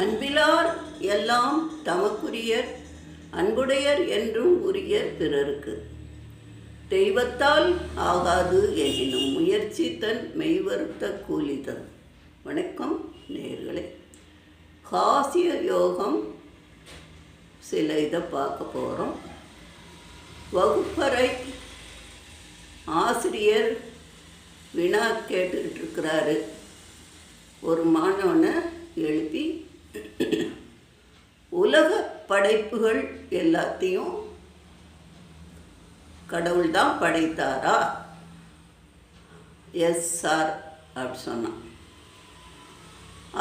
அன்பிலார் எல்லாம் தமக்குரியர் அன்புடையர் என்றும் உரிய பிறருக்கு. தெய்வத்தால் ஆகாது எனினும் முயற்சி தன் மெய்வருத்த கூலி வணக்கம் நேர்களே. காசிய யோகம் சில இதை பார்க்க போகிறோம் வகுப்பறை ஆசிரியர் வினா கேட்டுக்கிட்டு இருக்கிறாரு. ஒரு மாணவனை எழுப்பி உலக படைப்புகள் எல்லாத்தையும் கடவுள் தான் படைத்தாரா? எஸ் சார் அப்படி சொன்னான்.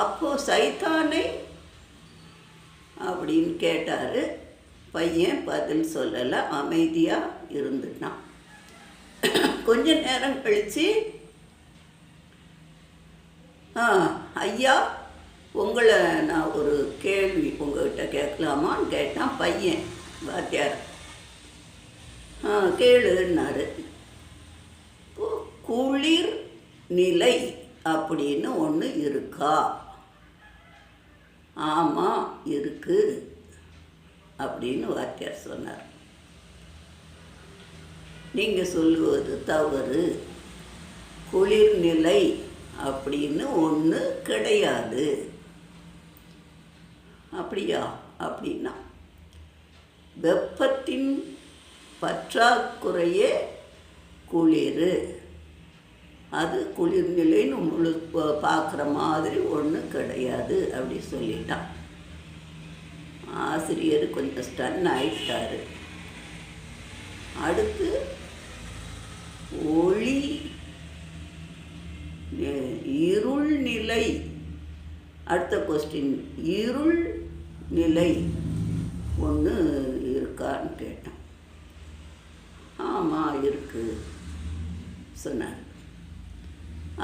அப்போ சைத்தானை அப்படின்னு கேட்டார். பையன் பதில் சொல்லலை அமைதியாக இருந்துட்டான். கொஞ்ச நேரம் கழித்து ஆ ஐயா உங்களை நான் ஒரு கேள்வி உங்கள்கிட்ட கேட்கலாமான்னு கேட்டான் பையன் வாத்தியார். ஆ கேளுன்னாரு. குளிர் நிலை அப்படின்னு ஒன்று இருக்கா? ஆமாம் இருக்கு அப்படின்னு வாத்தியார் சொன்னார். நீங்கள் சொல்லுவது தவறு. குளிர்நிலை அப்படின்னு ஒன்று கிடையாது. அப்படியா? அப்படின்னா வெப்பத்தின் பற்றாக்குறையே குளிர். அது குளிர்நிலைன்னு முழு பார்க்குற மாதிரி ஒன்று கிடையாது அப்படி சொல்லிட்டான். ஆசிரியர் கொஞ்சம் ஸ்டன் ஆயிட்டார். அடுத்து ஒளி இருள் நிலை. அடுத்த கொஸ்டின் இருள் நிலை ஒன்று இருக்கான்னு கேட்டேன். ஆமாம் இருக்கு சொன்னார்.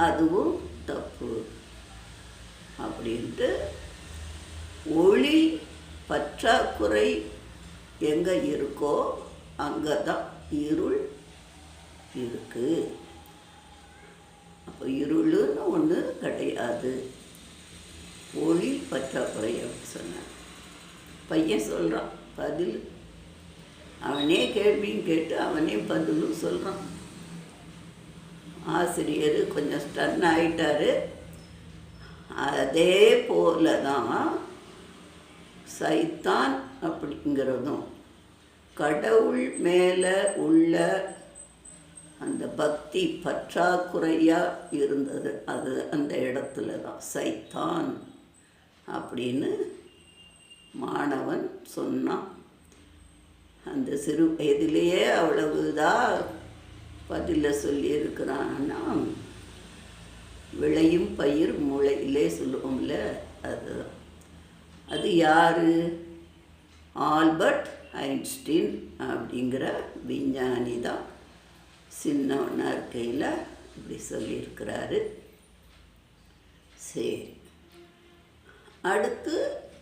அதுவும் தப்பு அப்படின்ட்டு ஒளி பற்றாக்குறை எங்கே இருக்கோ அங்கே தான் இருள் இருக்குது அப்போ இருளுன்னு ஒன்று கிடையாது. ஒளி பற்றாக்குறை அப்படின்னு சொன்னார். பையன் சொல்கிறான் பதில். அவனே கேள்வியும் கேட்டு அவனே பதிலும் சொல்கிறான் ஆசிரியர் கொஞ்சம் ஸ்டன் ஆகிட்டார் அதே போல தான் சைத்தான் அப்படிங்கிறதும். கடவுள் மேலே உள்ள அந்த பக்தி பற்றாக்குறையாக இருந்தது. அது அந்த இடத்துல தான் சைத்தான் அப்படின்னு மாணவன் சொன்னான். அந்த சிறு வயதிலேயே அவ்வளவுதான் பதில சொல்லியிருக்கிறான்னா விளையும் பயிர் மூளையிலே சொல்லுவோம்ல அதுதான். அது யார்? ஆல்பர்ட் ஐன்ஸ்டீன் அப்படிங்கிற விஞ்ஞானி தான் சின்னவனாக இருக்கையில் இப்படி சொல்லியிருக்கிறாரு. சரி. அடுத்து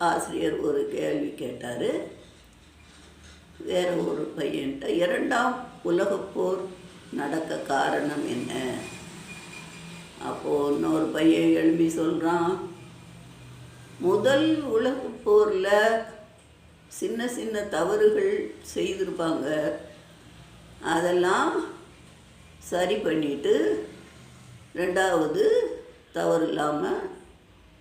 ஆசிரியர் ஒரு கேள்வி கேட்டார். வேறு ஒரு பையன்ட்ட இரண்டாம் உலகப்போர் நடக்க காரணம் என்ன? அப்போது இன்னொரு பையன் எழுப்பி சொல்கிறான் முதல் உலகப் போரில் சின்ன சின்ன தவறுகள் செய்திருப்பாங்க. அதெல்லாம் சரி பண்ணிட்டு ரெண்டாவது தவறு இல்லாமல்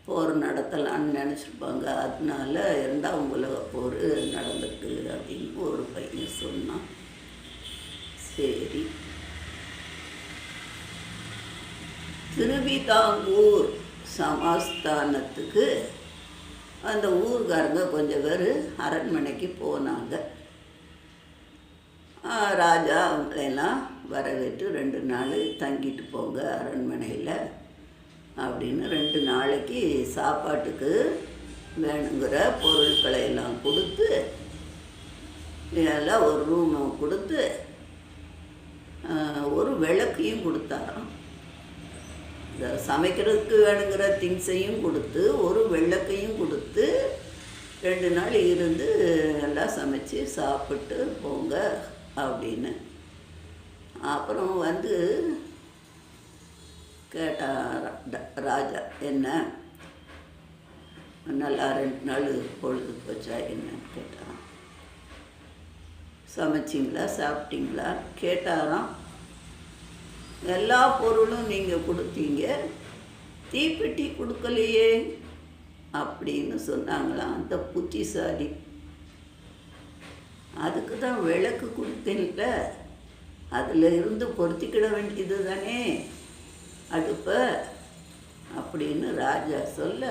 போர் நடத்தலான்னு நினச்சிருப்பாங்க. அதனால இரண்டாம் உலக போர் நடந்திருக்கு அப்படின்னு ஒரு பையன் சொன்னான். சரி. திருவிதாங்கூர் சமாஸ்தானத்துக்கு அந்த ஊர்காரங்க கொஞ்சம் பேர் அரண்மனைக்கு போனாங்க. ராஜா அவங்களெல்லாம் வரவேற்று ரெண்டு நாள் தங்கிட்டு போங்க அரண்மனையில். அப்படின்னு ரெண்டு நாளைக்கு சாப்பாட்டுக்கு வேணுங்கிற பொருட்களை எல்லாம் கொடுத்து எல்லாம் ஒரு ரூமும் கொடுத்து ஒரு விளக்கையும் கொடுத்தாராம். இந்த சமைக்கிறதுக்கு வேணுங்கிற திங்ஸையும் கொடுத்து ஒரு வெள்ளக்கையும் கொடுத்து ரெண்டு நாள் இருந்து எல்லாம் சமைச்சு சாப்பிட்டு போங்க அப்படின்னு. அப்புறம் வந்து கேட்டார் ட- ராஜா என்ன? நல்லா ரெண்டு நாள் பொழுது போச்சா என்னன்னு கேட்டான் சமைச்சிங்களா? சாப்பிட்டீங்களா? கேட்டாராம். எல்லா பொருளும் நீங்கள் கொடுத்தீங்க. தீப்பெட்டி கொடுக்கலையே அப்படின்னு சொன்னாங்களாம். அந்த புத்திசாலி. அதுக்கு தான் விளக்கு கொடுத்தேன்ல. அதில் இருந்து பொருத்திக்கிட வேண்டியது தானே அடுப்பை அப்படின்னு ராஜா சொல்ல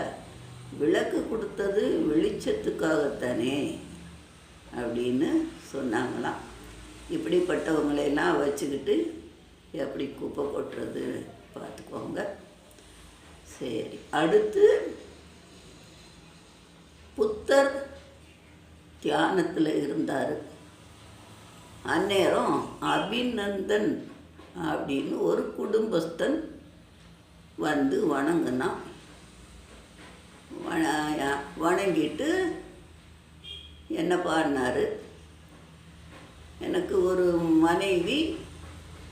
விளக்கு கொடுத்தது வெளிச்சத்துக்காகத்தானே அப்படின்னு சொன்னாங்களாம். இப்படிப்பட்டவங்களையெல்லாம் வச்சுக்கிட்டு எப்படி குப்பை கொட்டுறது பார்த்துக்கோங்க. சரி அடுத்து புத்தர் தியானத்தில் இருந்தார். அந்நேரம் அபிநந்தன் அப்படின்னு ஒரு குடும்பஸ்தன் வந்து வணங்கினான் வணங்கிட்டு என்ன பாடினார்? எனக்கு ஒரு மனைவி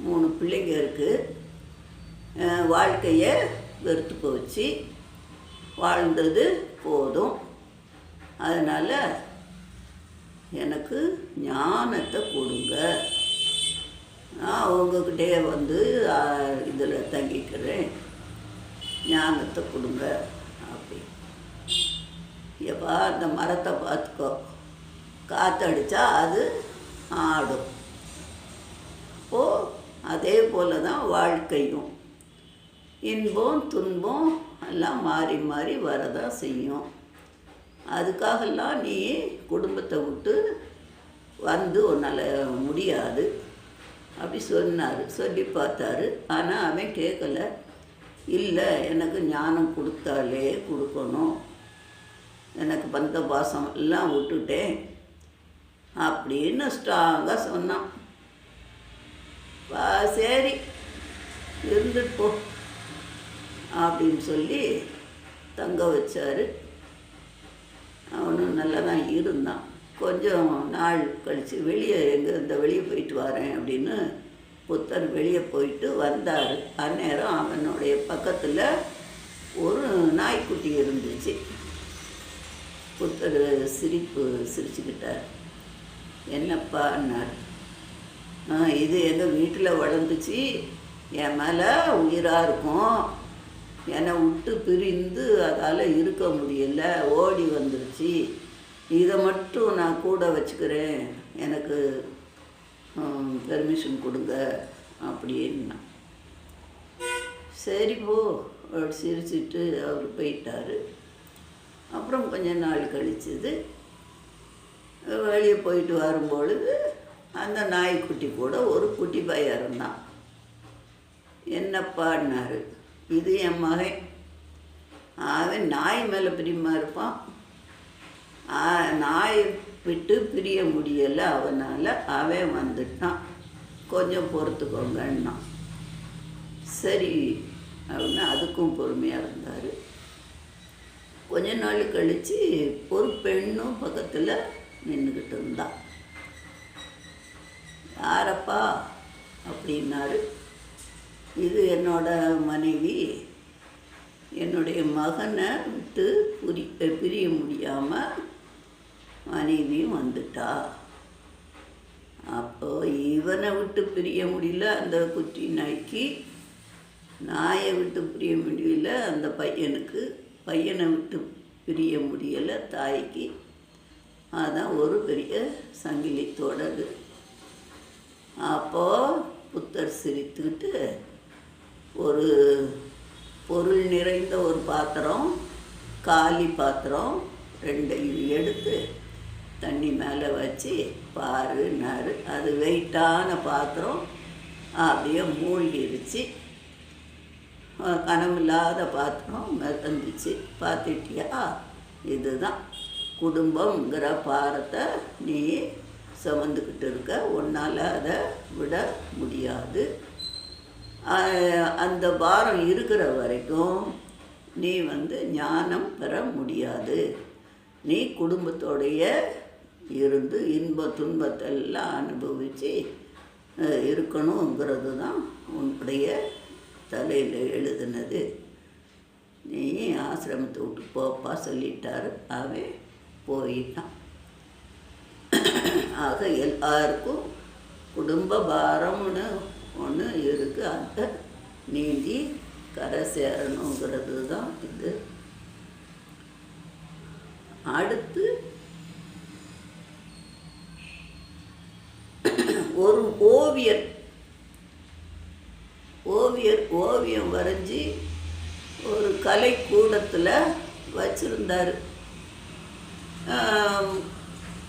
மூணு பிள்ளைங்க இருக்குது வாழ்க்கையை வெறுத்து போச்சு. வாழ்ந்தது போதும். அதனால் எனக்கு ஞானத்தை கொடுங்க. நான் உங்ககிட்டே வந்து இதில் தங்கிக்கிறேன். ஞானத்தை கொடுங்க. அப்படி. எப்பா அந்த மரத்தை பார்த்துக்கோ. காற்றடிச்சா அது ஆடும். ஓ அதே போல தான் வாழ்க்கையும். இன்பம் துன்பம் எல்லாம் மாறி மாறி வரதான் செய்யும். அதுக்காகலாம் நீ குடும்பத்தை விட்டு வந்து உன்னால் முடியாது. அப்படி சொன்னார் சொல்லி பார்த்தாரு. ஆனால் அவன் கேட்கல இல்லை எனக்கு ஞானம் கொடுத்தாலே கொடுக்கணும். எனக்கு பந்த பாசம் எல்லாம் விட்டுட்டேன். அப்படின்னு ஸ்ட்ராங்காக சொன்னான். வா சரி இருந்துட்டு போ அப்படின்னு சொல்லி தங்க வச்சார். அவனும் நல்லா தான் இருந்தான். கொஞ்சம் நாள் கழித்து வெளியே எங்கே இந்த வெளியே போயிட்டு வரேன் அப்படின்னு புத்தர் வெளியே போயிட்டு வந்தார். அந்நேரம் அவனுடைய பக்கத்தில் ஒரு நாய்க்குட்டி இருந்துச்சு. புத்தர் சிரிப்பு சிரிச்சுக்கிட்டார். என்னப்பான்னார் "ஆ, இது எங்கள் வீட்டில் வளர்ந்துச்சு. என் மேலே உயிராக இருக்கும். என்னை விட்டு பிரிந்து அதால் இருக்க முடியல. ஓடி வந்துருச்சு. இதை மட்டும் நான் கூட வச்சுக்கிறேன். எனக்கு பெர்மிஷன் கொடுங்க அப்படின்னா. சரி போ அவர் சிரிச்சிட்டு அவர் போயிட்டார். அப்புறம் கொஞ்ச நாள் கழிச்சது வெளியே போயிட்டு வரும்பொழுது அந்த நாய்க்குட்டி கூட ஒரு குட்டி பையன் இருந்தான் என்னப்பான்னாரு இது என் மகன். அவன் நாய் மேலே பிரியமாக இருப்பான். நாய் விட்டு பிரிய முடியலை அவனால் அவன் வந்துட்டான். கொஞ்சம் பொறுத்துக்கோங்கன்னா சரி அப்படின்னு அதுக்கும் பொறுமையாக இருந்தார். கொஞ்ச நாள் கழித்து ஒரு பெண்ணும் பக்கத்தில் நின்றுக்கிட்டு இருந்தான் யாரப்பா? அப்படின்னாரு. இது என்னோட மனைவி. என்னுடைய மகனை விட்டு புரி பிரிய முடியாமல் மனைவியும் வந்துட்டா. அப்போ இவனை விட்டு பிரிய முடியல அந்த குட்டி நாய்க்கு. நாயை விட்டு பிரிய முடியல அந்த பையனுக்கு. பையனை விட்டு பிரிய முடியலை தாய்க்கு. அதான் ஒரு பெரிய சங்கிலி தொடரு. அப்போது புத்தர் சிரித்துக்கிட்டு ஒரு பொருள் நிறைந்த ஒரு பாத்திரம் காலி பாத்திரம் ரெண்டையும் எடுத்து தண்ணி மேலே வச்சு பாருன்னாரு அது வெயிட்டான பாத்திரம். அப்படியே மூழ்கிருச்சு. கனமில்லாத பாத்திரம் மிதந்துச்சு. பார்த்துட்டியா? இதுதான். குடும்பங்கிற பாரத்தை நீ சுமந்துக்கிட்டு இருக்க. உன்னால் அதை விட முடியாது. அந்த பாரம் இருக்கிற வரைக்கும் நீ வந்து ஞானம் பெற முடியாது. நீ குடும்பத்தோடைய இருந்து இன்ப துன்பத்தை எல்லாம் அனுபவித்து இருக்கணுங்கிறது தான் உன்னுடைய தலையில் எழுதுனது. நீ ஆசிரமத்தை விட்டு போப்பா சொல்லிட்டாரு. அவே போயிட்டான். ஆக எல்லாருக்கும் குடும்ப பாரம்னு ஒன்று இருக்குது அந்த நீந்தி கரை சேரணுங்கிறது தான் இது. அடுத்து கலைக்கூடத்தில் வச்சுருந்தார்.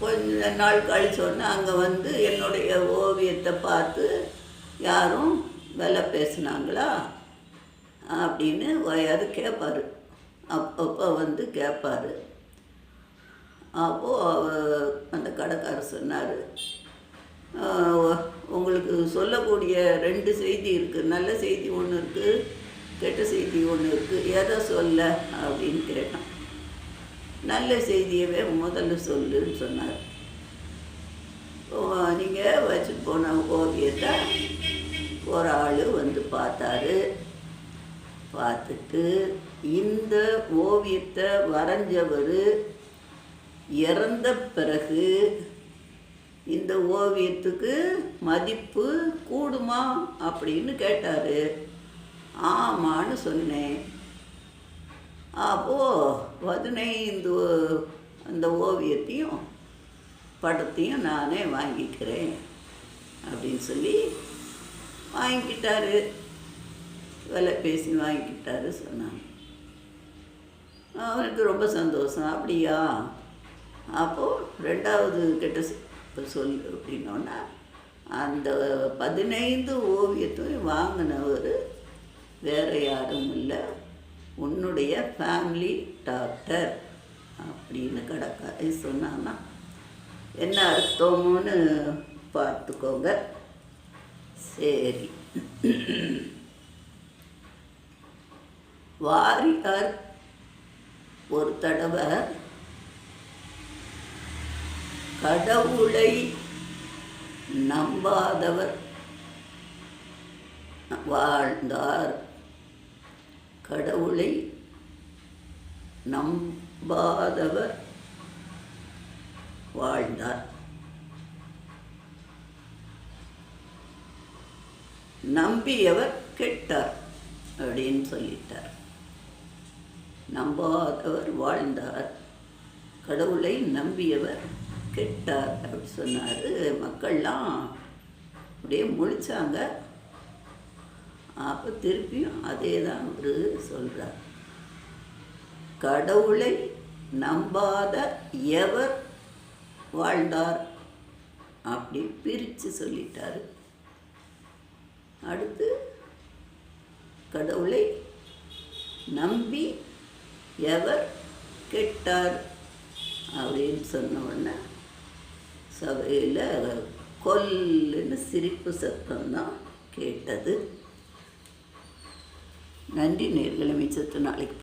கொஞ்ச நாள் கழிச்சோடனே அங்கே வந்து என்னுடைய ஓவியத்தை பார்த்து யாரும் விலை பேசுனாங்களா? அப்படின்னு அது கேட்பார் அப்பப்போ வந்து கேட்பார் அப்போது அந்த கடைக்காரர் சொன்னார் உங்களுக்கு சொல்லக்கூடிய ரெண்டு செய்தி இருக்குது நல்ல செய்தி ஒன்று இருக்குது கெட்ட செய்தி ஒன்று இருக்குது எதை சொல்ல? அப்படின்னு கேட்டான். நல்ல செய்தியவே முதல்ல சொல்லுன்னு சொன்னார். நீங்கள் வச்சு போன ஓவியத்தை ஒரு ஆள் வந்து பார்த்தாரு. பார்த்துட்டு இந்த ஓவியத்தை வரைஞ்சவர் இறந்த பிறகு இந்த ஓவியத்துக்கு மதிப்பு கூடுமா அப்படின்னு கேட்டார். ஆமான்னு சொன்னேன். அப்போது பதினைந்து அந்த ஓவியத்தையும் படத்தையும் நானே வாங்கிக்கிறேன் அப்படின்னு சொல்லி வாங்கிக்கிட்டாரு. விலை பேசி வாங்கிக்கிட்டாரு சொன்னாங்க. அவனுக்கு ரொம்ப சந்தோஷம். அப்படியா? அப்போது ரெண்டாவது கிட்ட இப்போ சொல் அப்படின்னோன்னா அந்த பதினைந்து ஓவியத்தையும் வாங்கினவர் வேறு யாரும் இல்லை. உன்னுடைய ஃபேமிலி டாக்டர் அப்படின்னு கடைக்காரை சொன்னான்னா என்ன அர்த்தமுன்னு பார்த்துக்கோங்க. சரி. வாரியார் ஒரு தடவை கடவுளை நம்பாதவர். வாழ்ந்தார். கடவுளை நம்பாதவர் வாழ்ந்தார். நம்பியவர் கெட்டார் அப்படின்னு சொல்லிட்டார். நம்பாதவர் வாழ்ந்தார். கடவுளை நம்பியவர் கெட்டார் அப்படி சொன்னார். மக்கள்லாம் அப்படியே முழிச்சாங்க. அப்போ திருப்பியும் அதே தான் அவர் சொல்கிறார் கடவுளை நம்பாத எவர் வாழ்ந்தார்? அப்படி பிரித்து சொல்லிட்டார். அடுத்து கடவுளை நம்பி எவர் கெட்டார்? அப்படின்னு சொன்ன உடனே சபையில் கொல்லுன்னு சிரிப்பு சத்தம்தான் கேட்டது. நன்றி நேர்களை மிச்சத்து நாளைக்கு